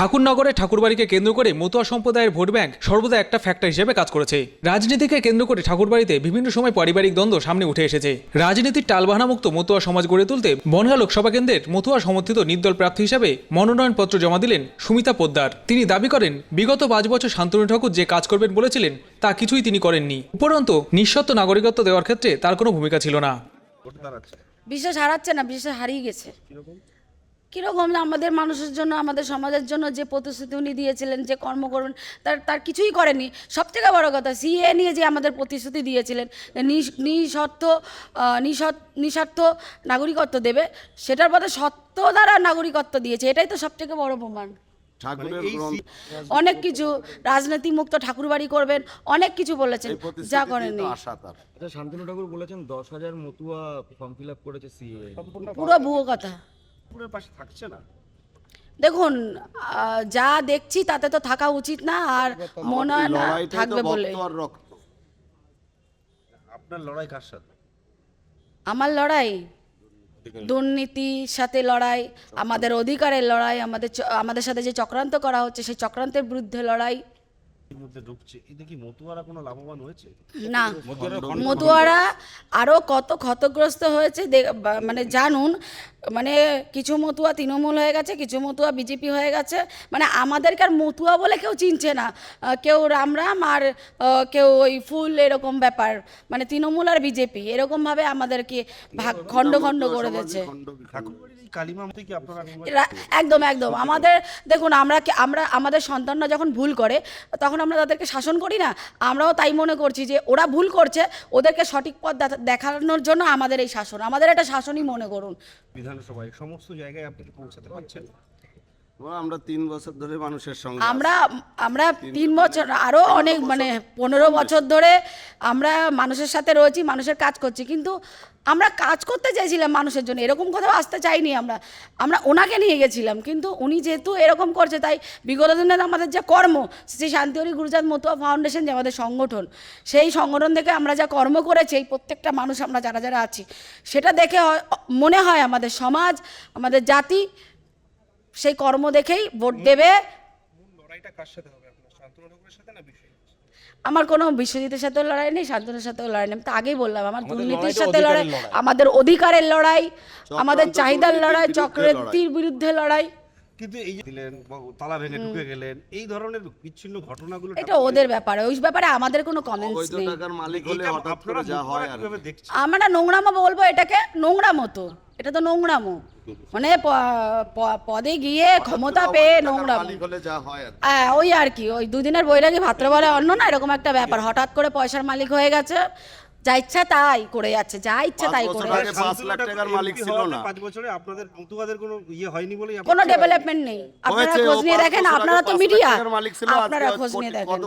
ঠাকুরনগরে ঠাকুরবাড়িকে কেন্দ্র করে মতুয়া সম্প্রদায়ের ভোট ব্যাংক সর্বদা একটা ফ্যাক্টর হিসেবে কাজ করেছে। রাজনীতিকে কেন্দ্র করে ঠাকুরবাড়িতে বিভিন্ন সময় পারিবারিক দ্বন্দ্ব সামনে উঠে এসেছে। রাজনীতির টালবাহানামুক্ত মতুয়া সমাজ গড়ে তুলতে বনগা লোকসভা কেন্দ্রের মতুয়া সমর্থিত নির্দল প্রার্থী হিসাবে মনোনয়নপত্র জমা দিলেন সুমিতা পোদ্দার। তিনি দাবি করেন, বিগত পাঁচ বছর শান্তনু ঠাকুর যে কাজ করবেন বলেছিলেন, তা কিছুই তিনি করেননি। উপরন্তু, নিঃশর্ত নাগরিকত্ব দেওয়ার ক্ষেত্রে তার কোনো ভূমিকা ছিল না। বিশ্বাস হারাচ্ছে না, বিশ্বাস হারিয়ে গেছে। কীরকম আমাদের মানুষের জন্য আমাদের সমাজের জন্য যে প্রতিশ্রুতি উনি দিয়েছিলেন যে কর্ম করবেন তার তার কিছুই করেনি সব থেকে বড় কথা সিএ নিয়ে যে আমাদের প্রতিশ্রুতি দিয়েছিলেন নিঃ- নিঃশর্ত আহ, নিঃস্বার্থ নাগরিকত্ব দেবে সেটার পথে সত্য দ্বারা নাগরিকত্ব দিয়েছে এটাই তো সব থেকে বড় প্রমাণ। গ্রন্থ অনেক কিছু রাজনীতি মুক্ত ঠাকুরবাড়ি করবেন অনেক কিছু বলেছেন যা করেননি। আচ্ছা শান্তনু ঠাকুর বলেছেন দশ হাজার মতুয়া ফর্ম ফিল আপ করেছে পুরো ভুয়ো কথা। ঠাকুরের পাশে থাকছে না। দেখুন যা দেখছি তাতে তো থাকা উচিত না আর মনে হয় না থাকবে বলে। আপনার লড়াই কার সাথে? আমার লড়াই? দুর্নীতির সাথে লড়াই আমাদের অধিকারের লড়াই আমাদের আমাদের সাথে যে চক্রান্ত করা হচ্ছে সেই চক্রান্তের বিরুদ্ধে লড়াই। মধ্যে ঢুকছে। এতে কি মতুয়ারা কোনো লাভবান হয়েছে? না মতুয়ারা আরও কত ক্ষতগ্রস্ত হয়েছে মানে জানুন মানে কিছু মতুয়া তৃণমূল হয়ে গেছে কিছু মতুয়া বিজেপি হয়ে গেছে মানে আমাদেরকে আর মতুয়া বলে কেউ চিনছে না। কেউ রাম রাম আর কেউ ওই ফুল এরকম ব্যাপার মানে তৃণমূল আর বিজেপি এরকমভাবে আমাদেরকে ভাগ খণ্ড খণ্ড করে দিয়েছে। কালিমা মতে কি আপনারা একদম একদম। আমাদের দেখুন আমরা আমরা আমাদের সন্তানরা যখন ভুল করে তখন আমরা তাদেরকে শাসন করি না? আমরাও তাই মনে করছি যে ওরা ভুল করছে ওদেরকে সঠিক পথ দেখানোর জন্য আমাদের এই শাসন। আমাদের এটা শাসনই মনে করুন। বিধানসভায় সমস্ত জায়গায় আপনি পৌঁছাতে পারছেন। আমরা তিন বছর ধরে মানুষের সঙ্গে আমরা আমরা তিন বছর আরও অনেক মানে পনেরো বছর ধরে আমরা মানুষের সাথে রয়েছি মানুষের কাজ করছি কিন্তু আমরা কাজ করতে চাইছিলাম মানুষের জন্য এরকম কোথাও আসতে চাইনি আমরা। আমরা ওনাকে নিয়ে গেছিলাম কিন্তু উনি যেহেতু এরকম করছে তাই বিগত দিনে আমাদের যে কর্ম শ্রী শান্তিহরি গুরুজাত মতুয়া ফাউন্ডেশন যে আমাদের সংগঠন সেই সংগঠন থেকে আমরা যা কর্ম করেছি এই প্রত্যেকটা মানুষ আমরা যারা যারা আছি সেটা দেখে হয়- মনে হয় আমাদের সমাজ আমাদের জাতি সেই কর্ম দেখেই ভোট দেবে। মূল লড়াইটা কার সাথে হবে আপনার? শান্তনু ঠাকুরের সাথে না বিষয় আমার কোনো বিশ্বজিতের সাথেও লড়াই নেই শান্তনুর সাথেও লড়াই নেই। আমি তো আগেই বললাম আমার দুর্নীতির সাথে লড়াই আমাদের অধিকারের লড়াই আমাদের চাহিদার লড়াই দুর্নীতির বিরুদ্ধে চক্রান্তির বিরুদ্ধে লড়াই। কিন্তু এই যে দিলেন তালা ভেঙে ঢুকে গেলেন এই ধরনের বিচ্ছিন্ন ঘটনাগুলো এটা ওদের ব্যাপারে ওই ব্যাপারে আমাদের কোনো কমেন্টস নেই। টাকার মালিক হলে হঠাৎ করে যা হয় আর আমরা নোংরামো বলব এটাকে নোংরামো তো এটা তো নোংরামো। মানে পদে গিয়ে ক্ষমতা পেয়ে যা হয় ওই আর কি ওই দুদিনের বৈরাগী ভাত্রবলে অন্য না এরকম একটা ব্যাপার। হঠাৎ করে পয়সার মালিক হয়ে গেছে যা ইচ্ছা তাই করে যাচ্ছে যা ইচ্ছা তাই করে যাচ্ছে। পাঁচ লাখ টাকার মালিক ছিল না। পাঁচ বছরে আপনাদের মতুয়াদের কোনো ইয়ে হয়নি বলেই আপনারা- কোনো ডেভেলপমেন্ট নেই। আপনারা খোঁজ নিয়ে দেখেন আপনারা তো মিডিয়া আপনারা খোঁজ কোটি- নিয়ে দেখেন